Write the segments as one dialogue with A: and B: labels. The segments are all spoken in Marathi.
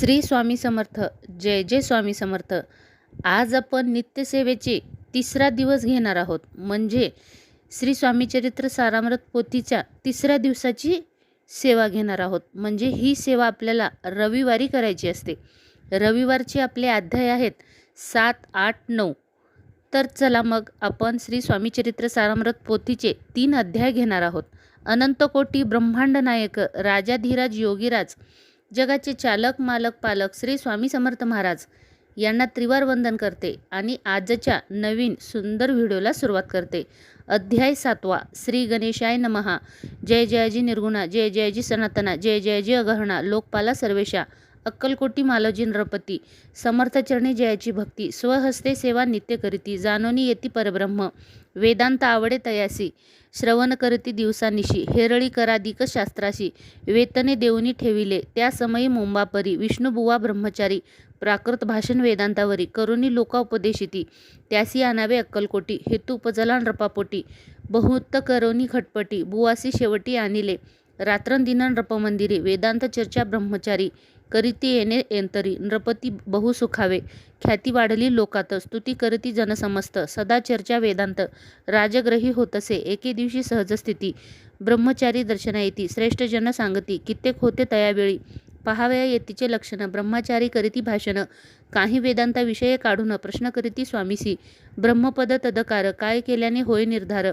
A: श्री स्वामी समर्थ जय जय स्वामी समर्थ. आज आपण नित्यसेवेचे तिसरा दिवस घेणार आहोत. म्हणजे श्री स्वामी चरित्र सारामृत पोथीच्या तिसऱ्या दिवसाची सेवा घेणार आहोत. म्हणजे ही सेवा आपल्याला रविवारी करायची असते. रविवारचे आपले अध्याय आहेत सात आठ नऊ. तर चला मग आपण श्री स्वामी चरित्र सारामृत पोथीचे तीन अध्याय घेणार आहोत. अनंतकोटी ब्रह्मांड नायक राजाधीराज योगीराज जगाचे चालक मालक पालक श्री स्वामी समर्थ महाराज यांना त्रिवार वंदन करते आणि आजच्या नवीन सुंदर व्हिडिओला सुरुवात करते. अध्याय सातवा श्री गणेशाय नमहा. जय जयाजी निर्गुणा जय जयाजी सनातना जय जयाजी अगहणा लोकपाला सर्वेशा. अक्कलकोटी मालोजी नरपती समर्थचरणी जयाची भक्ती. स्वहस्ते सेवा नित्य करीती. जानोनी येती परब्रह्म. वेदांत आवडे तयासी. श्रवण करती दिवसानिशी. हेरळी कराधिक शास्त्राशी. वेतने देऊनी ठेविले. त्या समयी मुंबापरी. विष्णुबुवा ब्रह्मचारी. प्राकृत भाषण वेदांतावरी. करुणी लोकाउपदेशिती त्यासी आणावे अक्कलकोटी. हेतू उपजला नृपापोटी बहुत करोनी खटपटी. बुवासी शेवटी आणिले. रात्रंदिन नृपमंदिरे वेदांत चर्चा ब्रह्मचारी. करीती येणे एंतरी. नृपती बहु सुखावे. ख्याती वाढली लोकात. स्तुती करती जनसमस्त. सदा चर्चा वेदांत. राजग्रही होतसे. एके दिवशी सहज स्थिती. ब्रह्मचारी दर्शना येती. श्रेष्ठ जन सांगती. कित्येक होते तयावेळी. पहावया येतीचे लक्षण. ब्रह्मचारी करीती भाषणं. काही वेदांता विषय काढून प्रश्न करीती स्वामीसी. ब्रह्मपद तदकार. काय केल्याने होय निर्धार?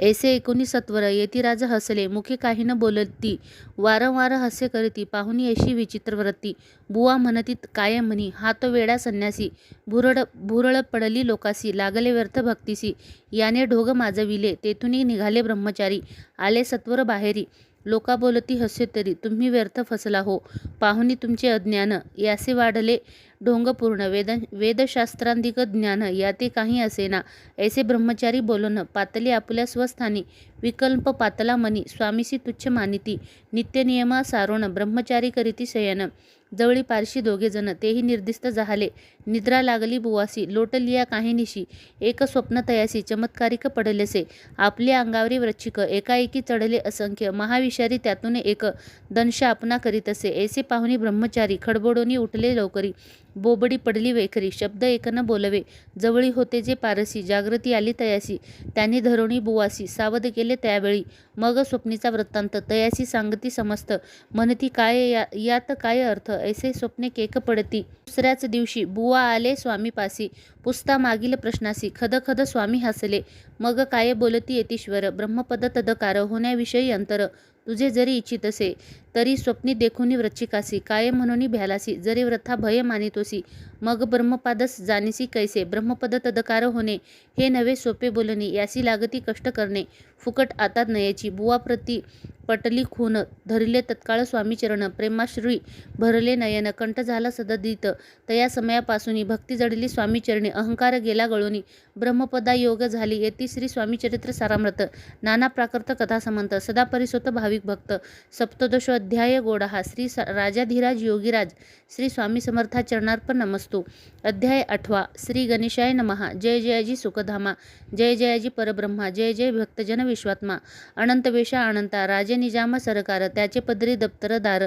A: ऐसे एकोणी सत्वर यतिराज हसले. मुखे काही न बोलती वारंवार हास्य करीती पाहुणी अशी विचित्र व्रती बुवा म्हणती काय म्हणी? हा तो वेडा संन्यासी भुरड भुरळ पडली लोकासी लागले व्यर्थ भक्तीसी. याने ढोग माजविले तेथूनही निघाले ब्रह्मचारी आले सत्वर बाहेरी. लोका बोलती हस्य तरी तुम्ही व्यर्थ फसला हो. पाहुणी तुमचे अज्ञान यासे वाढले ढोंगपूर्ण वेद वेदशास्त्रांधिक ज्ञान याते काही असेना. ऐसे ब्रह्मचारी बोलणं पातली आपल्या स्वस्थानी विकल्प पातला मनी स्वामीसी तुच्छ मानिती नित्यनियमा सारोण ब्रह्मचारी करीती शयन. जवळी पारशी दोघेजण तेही निर्दिष्ट झाले. निद्रा लागली बुवासी लोटलिया काहीनिशी एक स्वप्न तयासी चमत्कारिक पडलेसे. आपल्या अंगावरी वृच्छिक एकाएकी चढले असंख्य महाविषारी त्यातून एक दंश आपणा करीत असे ऐसे पाहुणी ब्रह्मचारी खडबडोनी उठले लवकरी. बोबडी पडली वैखरी शब्द एकनं बोलवे. जवळी होते जे पारसी जागृती आली तयासी. त्यांनी धरोणी बुवासी सावध केले त्यावेळी. मग स्वप्नीचा वृत्तांत तयासी सांगती समस्त. म्हणती काय या यात काय अर्थ? ऐसे स्वप्ने केक पडती. दुसऱ्याच दिवशी बुवा आले स्वामीपासी पुस्ता मागील प्रश्नासी. खद खद स्वामी हसले. मग काय बोलती येतीश्वर? ब्रह्मपद तदकार. होण्याविषयी अंतर. तुझे जरी इच्छित असे तरी स्वप्नी देखुनी वृच्छिकासी कायम म्हणून भ्यालासी जरी व्रथा भय मानितोसी मग ब्रह्मपादस जाणीसी कैसे ब्रह्मपद तदकार होणे हे नवे सोपे बोलणे यासी लागती कष्ट करणे फुकट आता नयेची बुवाप्रती पटली खून धरिले तत्काळ स्वामीचरण प्रेमाश्री भरले नयन कंठ झाला सददित. तया समयापासून भक्ती जडली स्वामीचरणी अहंकार गेला गळोनी. ब्रह्मपदा योग झाली येती श्री स्वामीचरित्र सारामृत. नाना प्राकृत कथा समंत सदा परिसोत भाविक भक्त. सप्तदश अध्याय गोडाहा श्री स- राजाधिराज योगीराज श्री स्वामी समर्था चरणार्पण नमस्तू. अध्याय आठवा श्री गणेशाय नमहा जय जयाजी सुखधामा जय जयाजी परब्रह्मा जय जय भक्तजन विश्वात्मा. अनंत वेशा अनंता राजे निजाम सरकार त्याचे पदरी दप्तरदार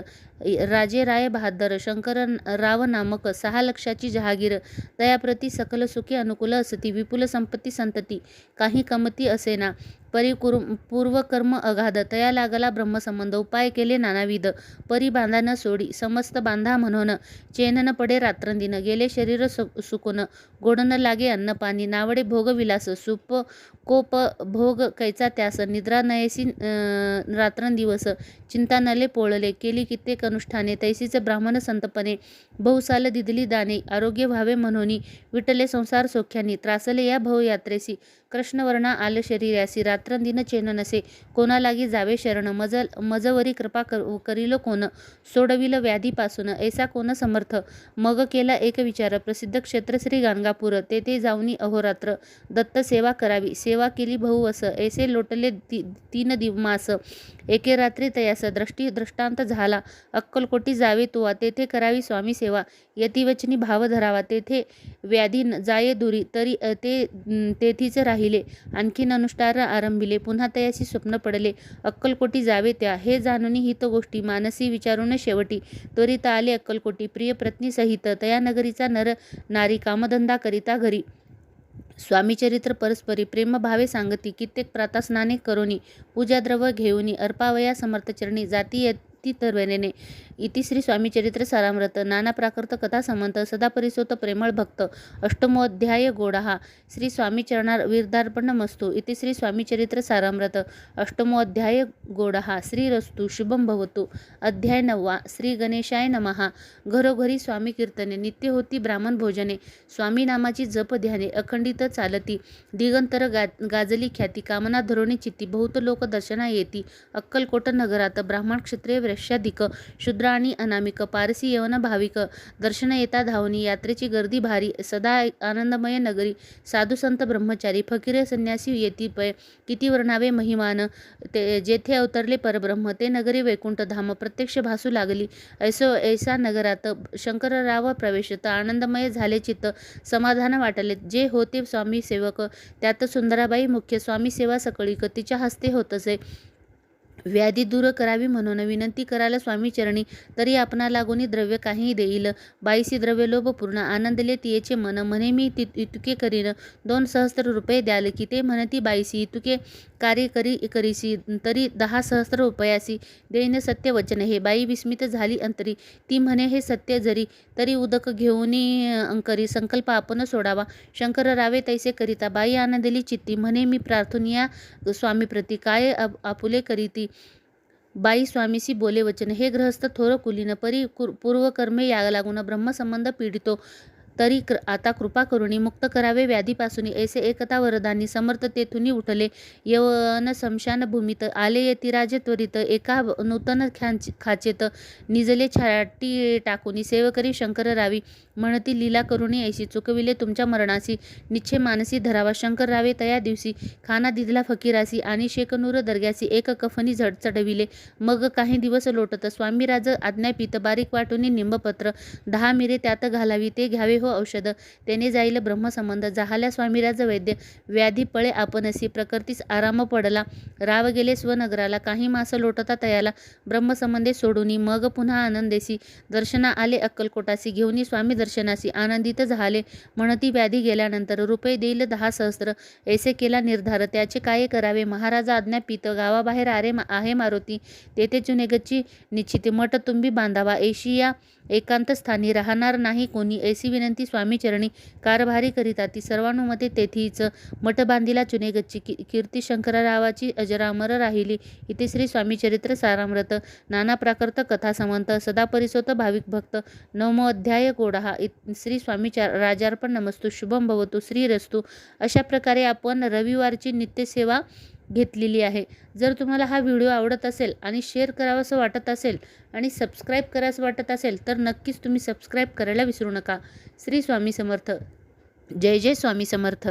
A: राजे राय बहादर शंकर राव नामक सहा लक्षाची जहागीर दयाप्रती सकल सुखी अनुकूल असती विपुल संपत्ती संतती काही कमती असेना परिकुर पूर्वकर्म अगाध तया लागला ब्रह्मसंबंध उपाय केले नानाविध परी बांधा न सोडी समस्त बांधा म्हणून चेनन न पडे रात्रंदिन गेले शरीर सु सुकून गोड न लागे अन्नपाणी नावडे भोगविलास सुप कोप भोग कैचा त्यास निद्रा नयसी रात्रंदिवस चिंता नले पोळले केली कित्येक अनुष्ठाने तैसीचे ब्राह्मण संतपणे बहुसाल दिदली दाने आरोग्य व्हावे म्हणून विटले संसार सोख्यानी त्रासले या भवयात्रेसी कृष्णवर्णा आल शरीरासी रात्रंदिन चेन नसे कोणालागी जावे शरण? मज मजवरी कृपा कर करील कोण? सोडविल व्याधीपासून. ऐसा कोण समर्थ? मग केला एक विचार. प्रसिद्ध क्षेत्र श्री गाणगापूर. तेथे जाऊनी अहोरात्र दत्त सेवा करावी. सेवा केली बहु अस. ऐसे लोटले ती तीन दिवमास एके रात्री तयास. दृष्टी दृष्टांत झाला. अक्कलकोटी जावे तुवा. तेथे करावी स्वामी सेवा. यतिवचनी भाव धरावा. तेथे व्याधी न- जाये दुरी. तरी ते तेथीच राही. पाहिले. आणखीन अनुष्ठार आरंभिले. पुन्हा तयाशी स्वप्न पडले. अक्कलकोटी जावे त्या. हे जाणून हित गोष्टी मानसी विचारून शेवटी. त्वरित आले अक्कलकोटी. प्रिय पत्नी सहित नर नारी कामधंदा करिता घरी. स्वामीचरित्र परस्परी. प्रेमभावे सांगती. कित्येक प्रातस्नाने करोनी. पूजाद्रव्य घेऊनी. अर्पावया समर्थचरणी जाती येती तरवेने इति श्री स्वामीचरित्र सारामृत नाना प्राकृत कथा समंत सदा परिसोत प्रेमळ भक्त अष्टमोध्याय गोडाहा श्री स्वामीचरणार वीरदार्पण मस्तु इति श्री स्वामीचरित्र सारामृत अष्टमोध्याय गोडाहा श्रीरस्तु शुभम भवतु अध्याय नववा श्री गणेशाय नमहा घरोघरी स्वामी कीर्तने नित्य होती ब्राह्मण भोजने स्वामी नामाची जप ध्याने अखंडित चालती दिगंतर गा गाजली ख्याती कामना धरोणी चित्ती बहुत लोक दर्शना येती अक्कलकोट नगरात ब्राह्मण क्षेत्रे वैश्याधिक शुद्रा आणि अनामिक पारसी यवन भाविक दर्शन येता धावनी यात्रेची गर्दी भारी सदा आनंदमय नगरी साधू संत ब्रह्मचारी फकीर संन्यासी येती पय किती वर्णावे महिमान ते जेथे अवतरले परब्रह्म ते नगरी वैकुंठ धाम प्रत्यक्ष भासू लागली. ऐसो ऐसा नगरात शंकरराव प्रवेशत आनंदमय झाले चित्त समाधान वाटले. जे होते स्वामी सेवक त्यात सुंदराबाई मुख्य स्वामी सेवा सकळी तिच्या हस्ते होतसे. व्याधी दूर करावी म्हणून विनंती करायला स्वामी चरणी तरी आपणा लागोनी द्रव्य काहीही देईल. बाईसी द्रव्य लोभ पूर्ण आनंदले तियेचे मन म्हणे मी ति इतुके करीन. दोन सहस्त्र रुपये द्याल की ते म्हणती बाईसी इतुके कार्य करी करीसी तरी दहा सहस्त्र रुपयासी. देईन सत्य वचन हे. बाई विस्मित झाली अंतरी. ती म्हणे हे सत्य जरी तरी उदक घेऊनी अंकरी. संकल्प आपण सोडावा. शंकर रावे तैसे करिता. बाई आनंदली चित्ती. म्हणे मी प्रार्थनिया स्वामीप्रती. काय आपुले करीती? बाई स्वामीसी बोले वचन. हे ग्रहस्थ थोर कुलीन परी कुर- पूर्वकर्मे या लागून ब्रह्मसंबंध पीडितो. तरी क्र आता कृपा करुणी मुक्त करावे. व्याधीपासून ऐसे एकता वरदानी. समर्थ तेथून उठले. यवन शमशान भूमीत आले. राजे त्वरित एका नूतन ख्यांच खाचेत निजले छाटी टाकुनी सेवकरी शंकर रावी म्हणती लीला करुणी ऐशी चुकविले तुमच्या मरणासी निश्चय मानसी धरावा. शंकर रावे तया दिवशी खाना दिदला फकीरासी आणि शेकनूर दर्ग्यासी एक कफनी झड चढविले. मग काही दिवस लोटत स्वामीराज आज्ञापित बारीक वाटून निंबपत्र दहा मिरे त्यात घालावी. ते घ्यावे हो औषध त्याने जाईल ब्रह्मसंबंध जाहल्या स्वामीराज वैद्य व्याधी पळे आपणसी प्रकृतीस आराम पडला राव गेले स्वनगराला काही मास लोटता तयाला ब्रह्मसंबंधे सोडूनी मग पुन्हा आनंदेसी दर्शना आले अक्कलकोटासी घेऊनी स्वामी दर्शनासी आनंदित झाले म्हणती व्याधी गेल्यानंतर रुपये देईल दहा सहस्त्र ऐसे केला निर्धार त्याचे काय करावे महाराजा आज्ञापित गावाबाहेर आरे आहे मारुती तेथे चुनेगची निश्चित मठ तुम्ही बांधावा एशिया एकांत स्थानी राहणार नाही कोणी ऐसी विनंती स्वामीचरणी कारभारी करिता ती सर्वानुमते तेथीच मठबांधीला चुनेगच्ची की कीर्ती शंकररावाची अजरामर राहिली. इथे श्री स्वामीचरित्र सारामृत नाना प्राकृत कथा समंत सदा परिसोत भाविक भक्त नवमोध्याय अध्याय इत श्री स्वामीचार राजार्पण नमस्तू शुभम भवतु श्रीरस्तू. अशा प्रकारे आपण रविवारची नित्यसेवा घेतलेली आहे. जर तुम्हाला हा व्हिडिओ आवडत असेल आणि शेअर करावंसं वाटत असेल आणि सबस्क्राईब करावंसं वाटत असेल तर नक्कीच तुम्ही सबस्क्राईब करायला विसरू नका. श्री स्वामी समर्थ. जय जय स्वामी समर्थ.